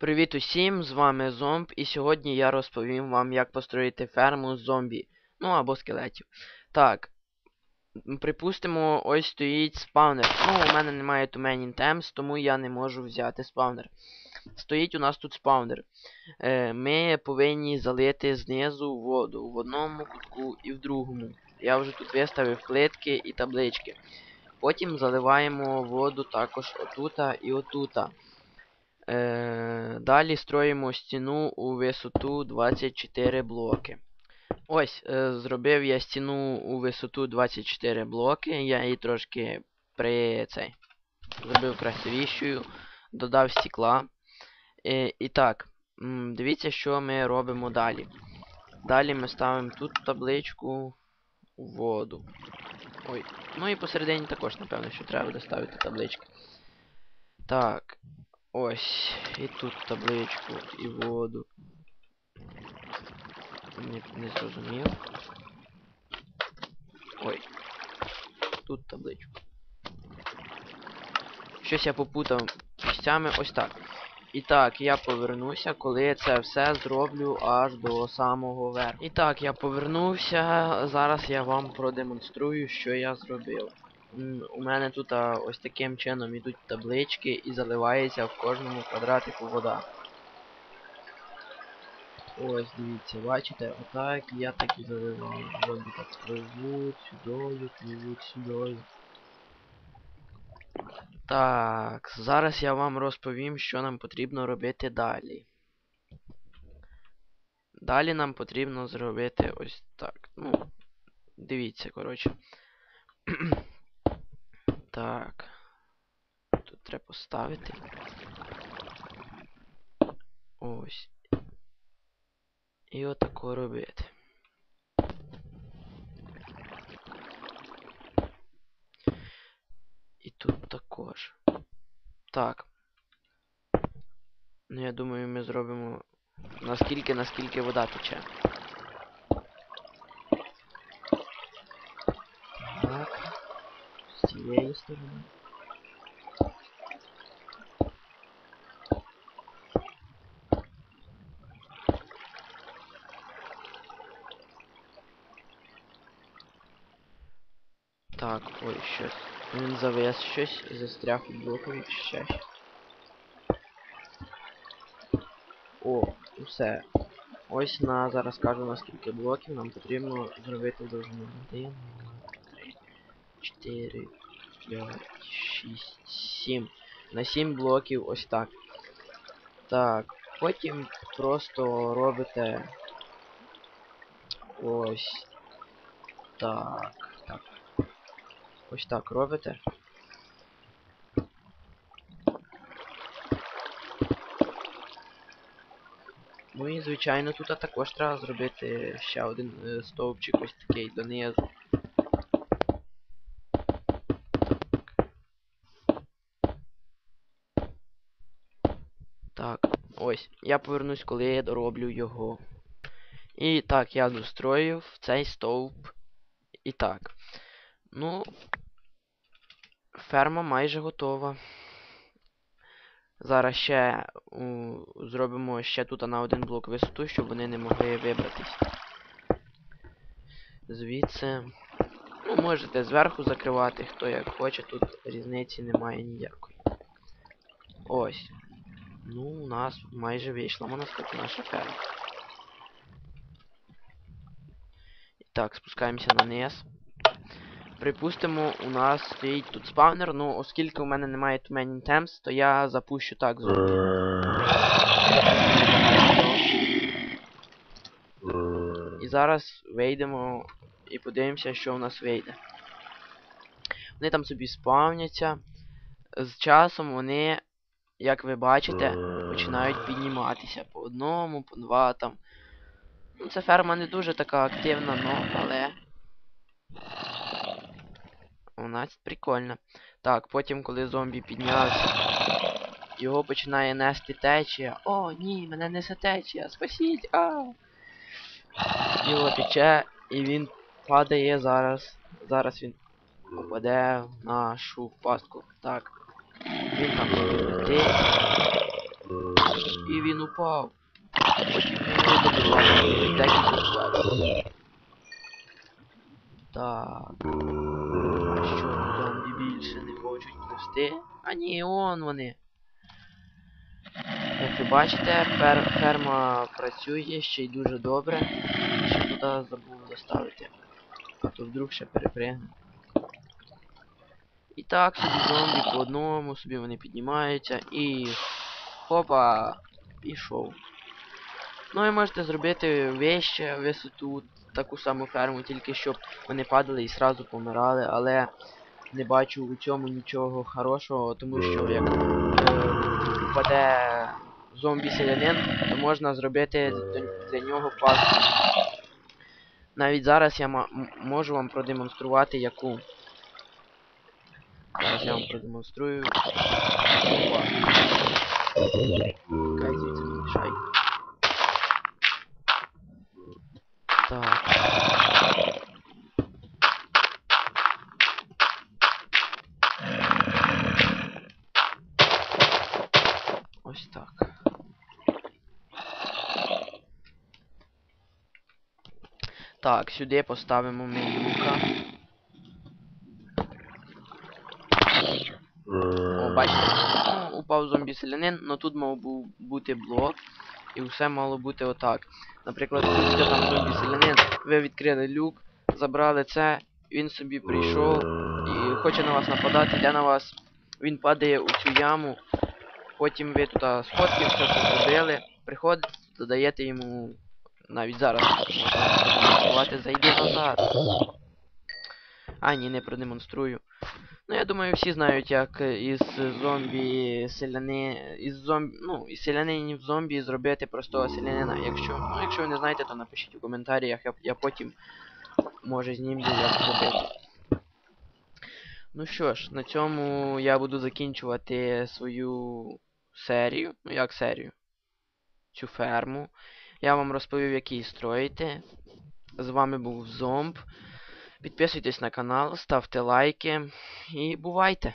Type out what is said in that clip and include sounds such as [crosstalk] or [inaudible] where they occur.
Привіт усім, з вами Зомб, і сьогодні я розповім вам, як построїти ферму з зомбі. Ну або скелетів. Так. Припустимо, ось стоїть спавнер. Ну, у мене немає too many тому я не можу взяти спавнер. Стоїть у нас тут спавнер. Е, ми повинні залити знизу воду в одному кутку і в другому. Я вже тут виставив плитки і таблички. Потім заливаємо воду також отута і отута. Е, далі строїмо стіну у висоту 24 блоки. Ось, е, зробив я стіну у висоту 24 блоки. Я її трошки при цей зробив красивішою, додав стекла. Е, і так, дивіться, що ми робимо далі. Далі ми ставимо тут табличку у воду. Ой, ну і посередині також, напевно, що треба доставити таблички. Так. Ось. І тут табличку, і воду. Не, не зрозумів. Ой. Тут табличку. Щось я попутав місцями ось так. І так, я повернуся, коли це все зроблю аж до самого верху. І так, я повернувся. Зараз я вам продемонструю, що я зробив. У мене тут ось таким чином ідуть таблички і заливається в кожному квадратику вода. Ось, дивіться, бачите, отак я так і заливаю. Зомбі так пливуть сюдою, пливуть сюдою. Так, зараз я вам розповім, що нам потрібно робити далі. Далі нам потрібно зробити ось так. Ну, дивіться, коротше. [clears throat] Так. Тут треба поставити. Ось. І отако робити. І тут також. Так. Ну я думаю, ми зробимо наскільки, наскільки вода тече. Так. Цієї сторони. Так, ой, щось. Він завис щось, застряг у блокові ще. О, все. Ось на зараз кажу на скільки блоків нам потрібно зробити довжину 1, 3, 4, 5, 6, 7. На 7 блоків ось так. Так, потім просто робите ось так. Так. Ось так робите. Ну і звичайно тут також треба зробити ще один е, стовпчик ось такий донизу. Так, ось. Я повернусь, коли я дороблю його. І так, я достроїв цей стовп. І так. Ну, ферма майже готова. Зараз ще у, зробимо ще тут на один блок висоту, щоб вони не могли вибратись. Звідси. Ну, можете зверху закривати, хто як хоче, тут різниці немає ніякої. Ось. Ну, у нас майже вийшла, можна сказати, наша ферма. І так, спускаємося на низ. Припустимо, у нас стоїть тут спавнер, ну оскільки у мене немає too many temps, то я запущу так зомбі. І зараз вийдемо і подивимося, що у нас вийде. Вони там собі спавняться. З часом вони, як ви бачите, починають підніматися по одному, по два там. Ну, ця ферма не дуже така активна, ну, але. Вона прикольна. Так, потім, коли зомбі піднявся, його починає нести течія. О, ні, мене несе течія, спасіть! А! Його тече, і він падає зараз. Зараз він попаде в нашу пастку. Так. Він там летить. І він упав. Потім видобили декілька сверху. Так. Що зомбі більше не хочуть пусти? А ні, он вони. Як ви бачите, фер ферма працює ще й дуже добре. Ще туди забув доставити. А то вдруг ще перепригне. І так собі зомбі по одному, собі вони піднімаються і хопа, пішов. Ну і можете зробити вище висоту, таку саму ферму, тільки щоб вони падали і сразу помирали, але не бачу у цьому нічого хорошого, тому що як е, зомбі-селянин, то можна зробити для, нього пастку. Навіть зараз я можу вам продемонструвати яку. Зараз я вам продемонструю. Мішай. Так. Ось так. Так, сюди поставимо ми люка. О, бачите, ну, зомбі-селянин, але тут мав бути блок. І все мало бути отак. Наприклад, тут там зомбі-селянин, ви відкрили люк, забрали це, він собі прийшов і хоче на вас нападати, йде на вас, він падає у цю яму, потім ви тут сходки, все зробили, приходите, додаєте йому навіть зараз зайди назад. А, ні, не продемонструю. Ну, я думаю, всі знають, як е, із зомбі селяни. Із зомбі. Ну, із селянинів зомбі зробити простого селянина. Якщо. Ну, якщо ви не знаєте, то напишіть у коментарях, я, я потім може знімлю, як зробити. Ну що ж, на цьому я буду закінчувати свою серію. Ну як серію? Цю ферму. Я вам розповів, як її строїти. З вами був Зомб. Підписуйтесь на канал, ставте лайки і бувайте!